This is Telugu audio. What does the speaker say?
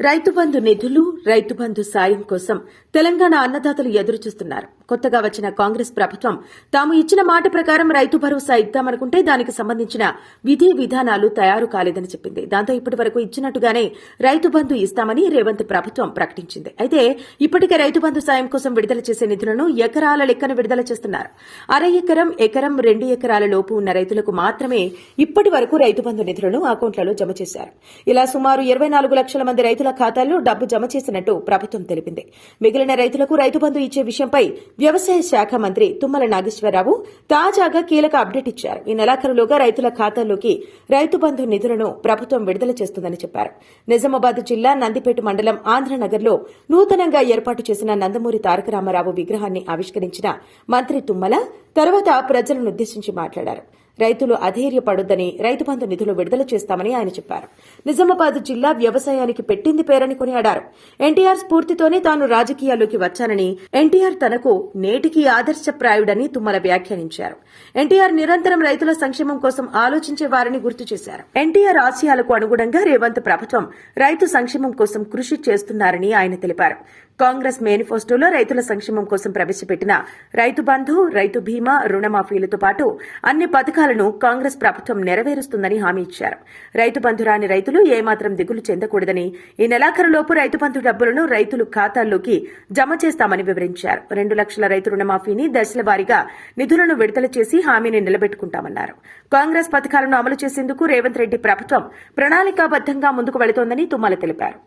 రైతు బంధు నిధులు రైతు బంధు సాయం కోసం తెలంగాణ అన్నదాతలు ఎదురుచూస్తున్నారు. కొత్తగా వచ్చిన కాంగ్రెస్ ప్రభుత్వం తాము ఇచ్చిన మాట ప్రకారం రైతు భరోసా ఇద్దామనుకుంటే దానికి సంబంధించిన విధి విధానాలు తయారు కాలేదని చెప్పింది. దాంతో ఇప్పటి వరకు ఇచ్చినట్టుగానే రైతు బంధు ఇస్తామని రేవంత్ ప్రభుత్వం ప్రకటించింది. అయితే ఇప్పటికే రైతు బంధు సాయం కోసం విడుదల చేసే నిధులను ఎకరాల లెక్కన విడుదల చేస్తున్నారు. అర ఎకరం ఎకరం రెండు ఎకరాల లోపు ఉన్న రైతులకు మాత్రమే ఇప్పటి వరకు రైతు బంధు నిధులను అకౌంట్లలో జమ చేశారు. ఇలా సుమారు ఇరవై నాలుగు లక్షల మంది రైతుల ఖాతాల్లో డబ్బు జమ చేసినట్టు ప్రభుత్వం తెలిపింది. మిగిలిన రైతులకు రైతు బంధు ఇచ్చే విషయంపై వ్యవసాయ శాఖ మంత్రి తుమ్మల నాగేశ్వరరావు తాజాగా కీలక అప్డేట్ ఇచ్చారు. ఈ నెలాఖరులోగా రైతుల ఖాతాల్లోకి రైతు బంధు నిధులను ప్రభుత్వం విడుదల చేస్తుందని చెప్పారు. నిజామాబాద్ జిల్లా నందిపేట మండలం ఆంధ్రనగర్లో నూతనంగా ఏర్పాటు చేసిన నందమూరి తారక రామారావు విగ్రహాన్ని ఆవిష్కరించిన మంత్రి తుమ్మల తర్వాత ప్రజలను ఉద్దేశించి మాట్లాడారు. రైతులు అధైర్యపడొద్దని రైతు బంధు నిధులు విడుదల చేస్తామని ఆయన చెప్పారు. నిజామాబాద్ జిల్లా వ్యవసాయానికి పెట్టింది పేరని కొనియాడారు. ఎన్టీఆర్ స్ఫూర్తితోనే తాను రాజకీయాల్లోకి వచ్చానని ఎన్టీఆర్ తనకు నేటికి ఆదర్శప్రాయుడని తుమ్మల వ్యాఖ్యానించారు. ఎన్టీఆర్ నిరంతరం రైతుల సంక్షేమం కోసం ఆలోచించే వారని గుర్తు చేశారు. ఎన్టీఆర్ ఆశయాలకు అనుగుణంగా రేవంత్ ప్రభుత్వం రైతు సంక్షేమం కోసం కృషి చేస్తున్నారని ఆయన తెలిపారు. కాంగ్రెస్ మేనిఫెస్టోలో రైతుల సంక్షేమం కోసం ప్రవేశపెట్టిన రైతు బంధు రైతు బీమా రుణమాఫీలతో పాటు అన్ని పథకాలను కాంగ్రెస్ ప్రభుత్వం నెరవేరుస్తుందని హామీ ఇచ్చారు. రైతు బంధు రాని రైతులు ఏమాత్రం దిగులు చెందకూడదని ఈ నెలాఖరులోపు రైతు బంధు డబ్బులను రైతులు ఖాతాల్లోకి జమ చేస్తామని వివరించారు. రెండు లక్షల రైతు రుణమాఫీని దశల వారీగా నిధులను విడుదల చేసి హామీని నిలబెట్టుకుంటామన్నారు. కాంగ్రెస్ పథకాలను అమలు చేసేందుకు రేవంత్ రెడ్డి ప్రభుత్వం ప్రణాళికాబద్దంగా ముందుకు వెళుతోందని తుమ్మల తెలిపారు.